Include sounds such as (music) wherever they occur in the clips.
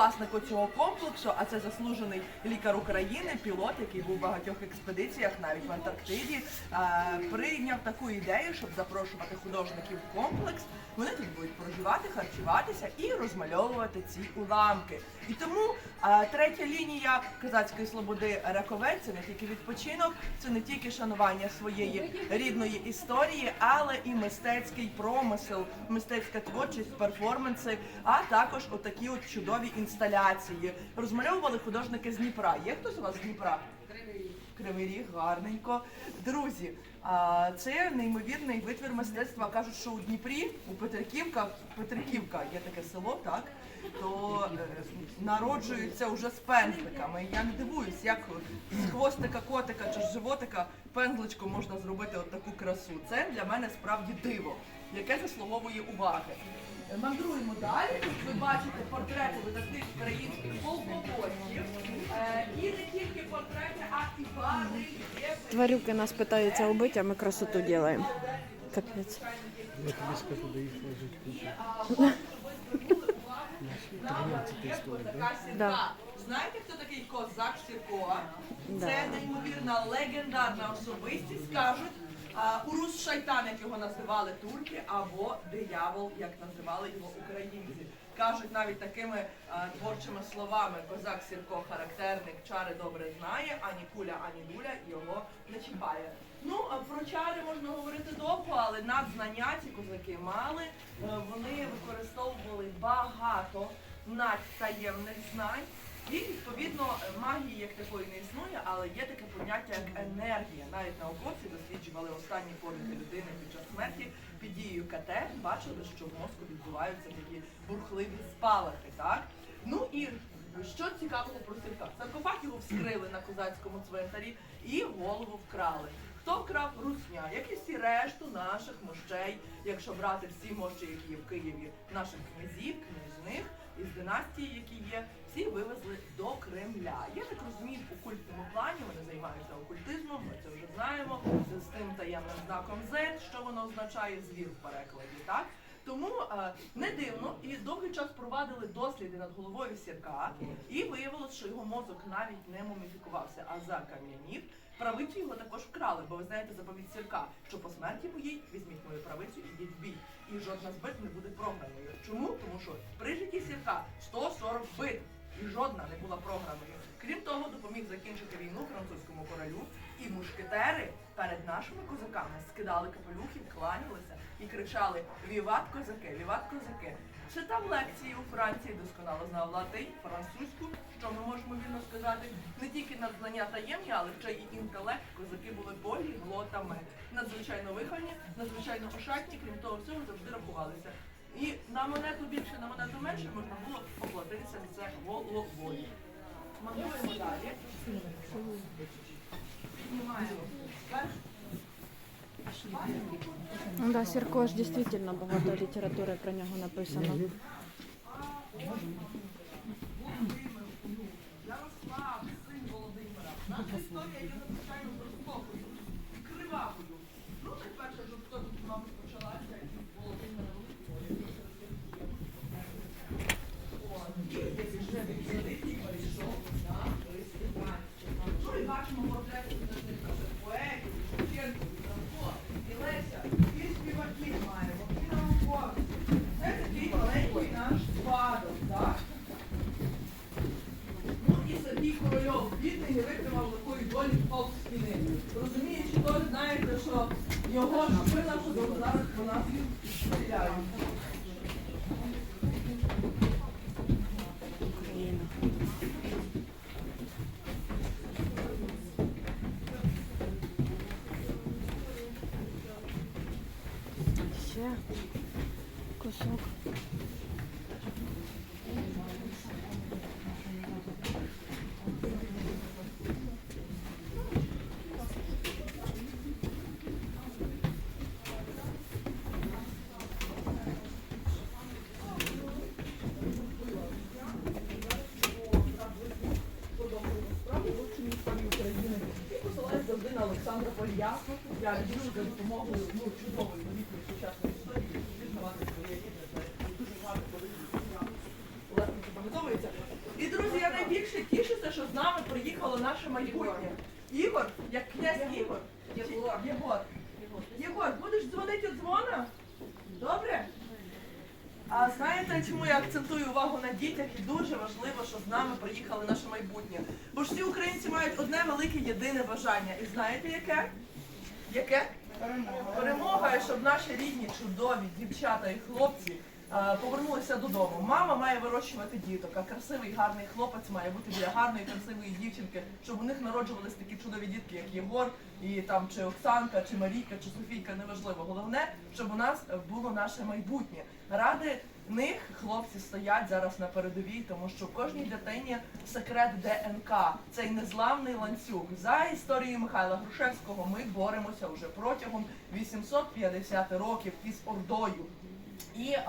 власнику цього комплексу, а це заслужений лікар України, пілот, який був в багатьох експедиціях, навіть в Антарктиді, е, прийняв таку ідею, щоб запрошувати художників в комплекс. Вони тут будуть проживати, харчуватися і розмальовувати ці уламки. І тому е, третя лінія Казацької слободи Раковець це не тільки відпочинок, це не тільки шанування своєї рідної історії, але і мистецький промисел, мистецька творчість, перформанси, а також отакі от чудові інсталяції. Розмальовували художники з Дніпра. Є хтось у вас з Дніпра? Кривий ріг, гарненько. Друзі, це неймовірний витвір мистецтва. Кажуть, що у Дніпрі, у Петриківка, Петриківка є таке село, так? То е, народжуються вже з пензликами. Я не дивуюсь, як з хвостика котика чи з животика пензличком можна зробити от таку красу. Це для мене справді диво, яке заслуговує уваги. Мандруємо далі. Тут ви бачите портрети видатних українських полководців. Е, І не тільки портрети, а і бари, є Тварюки нас питаються убити, а ми красоту робимо. Капець. Я тобі скажу, де їх ложить куча. (laughs) така сірка. Да. Знаєте, хто такий козак Сірко? Це неймовірна легендарна особистість. Кажуть, урус шайтан, як його називали турки, або диявол, як називали його українці. Кажуть навіть такими а, творчими словами: козак Сірко характерник, чари добре знає, ані куля, ані дуля його не чіпає. Ну, про чари можна говорити довго, але надзнання ці козаки мали. Е, Вони використовували багато надтаємних знань. І відповідно магії як такої не існує, але є таке поняття як енергія. Навіть науковці досліджували останні подихи людини під час смерті під дією КТ, бачили, що в мозку відбуваються такі бурхливі спалахи. Так ну і що цікавого про сірка? Саркофаг його вскрили на козацькому цвинтарі і голову вкрали. Хто вкрав русня, як і всі решту наших мощей, якщо брати всі мощі, які є в Києві, наших князів, книжних із династії, які є, всі вивезли до Кремля. Я так розумію, у культному плані вони займаються окультизмом, ми це вже знаємо, з тим таємним знаком Z, що воно означає звір в перекладі, так? Тому е, не дивно і довгий час провадили досліди над головою сірка, і виявилось, що його мозок навіть не муміфікувався, а закам'янів. Правицю його також вкрали, бо ви знаєте заповідь сірка, що по смерті моїй візьміть мою правицю і йдіть в бій. І жодна з бит не буде програною. Чому? Тому що при житті сірка 140 битв, і жодна не була програною. Крім того, допоміг закінчити війну французькому королю, і мушкетери перед нашими козаками скидали капелюхи, кланялися і кричали Віват козаки, віват козаки. Читав лекції у Франції, досконало знав латинь, французьку, що ми можемо вільно сказати, не тільки надзнання таємні, але ще й інтелект. Козаки були поліглотами, надзвичайно виховані, надзвичайно ошатні, крім того всього, завжди рахувалися. І на монету більше, на монету менше можна було оплатитися за це головою. Мандуємо далі. Піднімаємо. Ну да, Сірко ж дійсно багато літератури про нього написано. Ярослав, син Володимира. Наша історія є надзвичайно жорстокою і кривавою. Ну, найперша жорстокість, мабуть, почалася із Володимира Великого, От, і десь вже від Великий перейшов на християнство. Ну і бачимо портрети видатних наших поетів, і Шевченко, і Франко, і Леся, і співаків маємо, і науковців. Це такий маленький наш спадок, так? Ну і Сергій Корольов, бідний, не витримав такої долі впав з спини. Розуміючи, то знаєте, що його шпила, що зараз по нас стріляють. Україна. Ще кусок. Справді вивчені історії України і посилають завжди на Олександра Поліясу. Я дуже за допомогою ну, чудової новітньої сучасної історії пізнавати своє рідне. Це дуже багато коли Власне, запам'ятовувати подобається. І друзі, я найбільше тішуся, що з нами приїхало наше майбутнє. Ігор, як князь Ігор. Єгор. Єгор. Єгор, будеш дзвонити у дзвона? Добре? А знаєте, чому я акцентую увагу на дітях і дуже важливо, що з нами приїхали наше майбутнє? Бо ж всі українці мають одне велике єдине бажання. І знаєте яке? Яке? Перемога. Перемога, і щоб наші рідні, чудові дівчата і хлопці повернулися додому. Мама має вирощувати діток, а красивий гарний хлопець має бути біля гарної красивої дівчинки, щоб у них народжувались такі чудові дітки, як Єгор, і там чи Оксанка, чи Марійка, чи Софійка, неважливо. Головне, щоб у нас було наше майбутнє. Ради них хлопці стоять зараз на передовій, тому що в кожній дитині секрет ДНК. Цей незламний ланцюг. За історією Михайла Грушевського ми боремося вже протягом 850 років із Ордою. І е,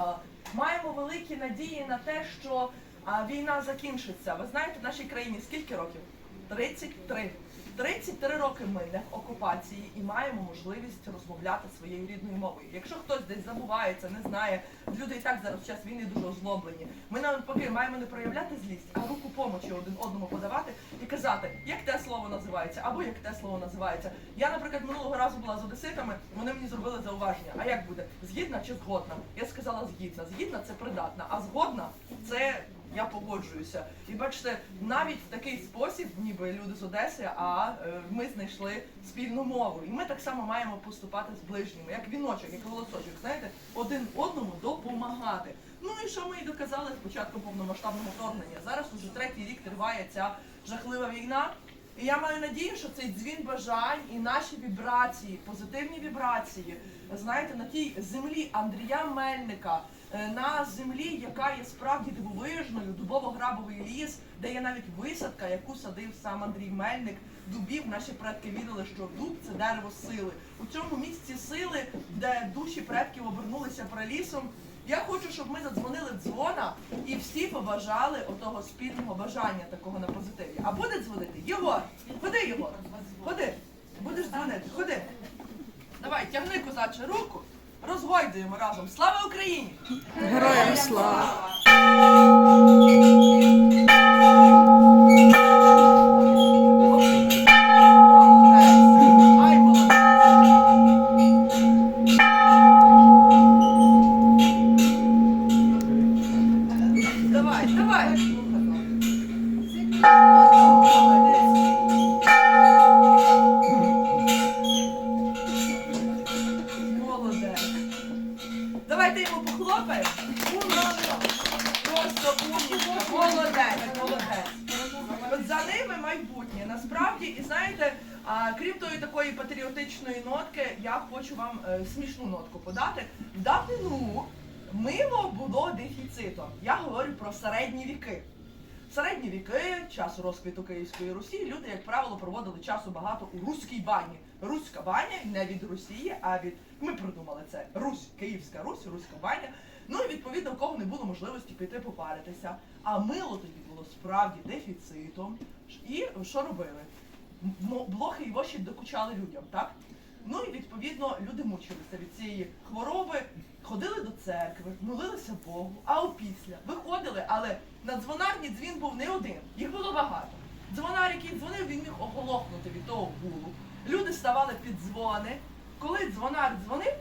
маємо великі надії на те, що е, війна закінчиться. Ви знаєте, в нашій країні скільки років? 33. 33 роки ми не в окупації і маємо можливість розмовляти своєю рідною мовою. Якщо хтось десь забувається, не знає, люди і так зараз в час війни дуже озлоблені. Ми навпаки маємо не проявляти злість, а руку помочі один одному подавати і казати, як те слово називається, або як те слово називається. Я, наприклад, минулого разу була з одеситами, вони мені зробили зауваження. А як буде? Згідна чи згодна? Я сказала згідна. Згідна це придатна, а згодна це я погоджуюся. І бачите, навіть в такий спосіб, ніби люди з Одеси, а е, ми знайшли спільну мову. І ми так само маємо поступати з ближніми, як віночок, як волосочок, знаєте, один одному допомагати. Ну і що ми і доказали з початку повномасштабного вторгнення. Зараз уже третій рік триває ця жахлива війна. І я маю надію, що цей дзвін бажань і наші вібрації, позитивні вібрації, знаєте, на тій землі Андрія Мельника, е, на землі, яка є справді дивовижною, дубово-грабовий ліс, де є навіть висадка, яку садив сам Андрій Мельник. Дубів наші предки вірили, що дуб це дерево сили. У цьому місці сили, де душі предків обернулися пралісом. Я хочу, щоб ми задзвонили дзвона і всі побажали отого спільного бажання такого на позитиві. А буде дзвонити? Єгор, ходи, Єгор, ходи. Будеш дзвонити, ходи. Давай, тягни козаче руку, розгойдуємо разом. Слава Україні! Героям слава! Я хочу вам е, смішну нотку подати. В давнину мило було дефіцитом. Я говорю про середні віки. Середні віки, часу розквіту Київської Русі, люди, як правило, проводили часу багато у руській бані. Руська баня не від Росії, а від ми придумали це. Русь, Київська Русь, Руська баня. Ну і відповідно, в кого не було можливості піти попаритися. А мило тоді було справді дефіцитом. І що робили? Блохи і воші докучали людям, так? Ну і відповідно люди мучилися від цієї хвороби, ходили до церкви, молилися Богу, а опісля виходили, але на дзвонарні дзвін був не один, їх було багато. Дзвонар, який дзвонив, він міг оголохнути від того гулу. Люди ставали під дзвони. Коли дзвонар дзвонив,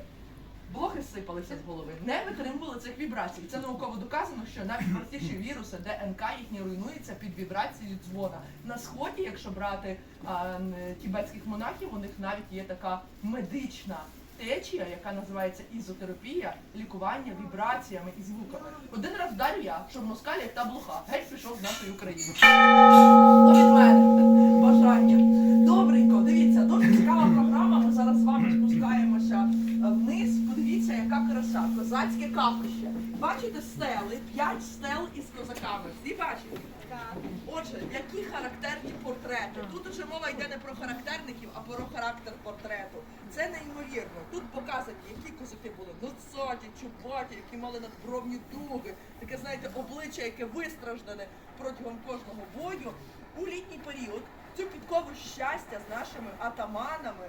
блохи сипалися з голови, не витримували цих вібрацій. Це науково доказано, що навіть простіші віруси, ДНК їхні руйнується під вібрацією дзвона. На сході, якщо брати а, тібетських монахів, у них навіть є така медична течія, яка називається ізотерапія, лікування вібраціями і звуками. Один раз вдарю я, щоб москаль як та блоха геть пішов з нашої України. То від мене бажання. Добренько, дивіться, дуже цікава програма. Ми зараз з вами спускаємося е, вниз. Подивіться, козацьке капище. Бачите стели, п'ять стел із козаками. Всі бачите? Отже, які характерні портрети? Тут уже мова йде не про характерників, а про характер портрету. Це неймовірно. Тут показані, які козаки були носаті, чубаті, які мали надбровні дуги, таке, знаєте, обличчя, яке вистраждане протягом кожного бою. У літній період цю підкову щастя з нашими атаманами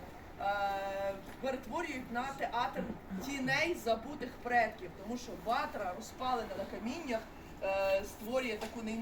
перетворюють на театр тіней забутих предків, тому що ватра розпалена на каміннях е, створює таку неймовірну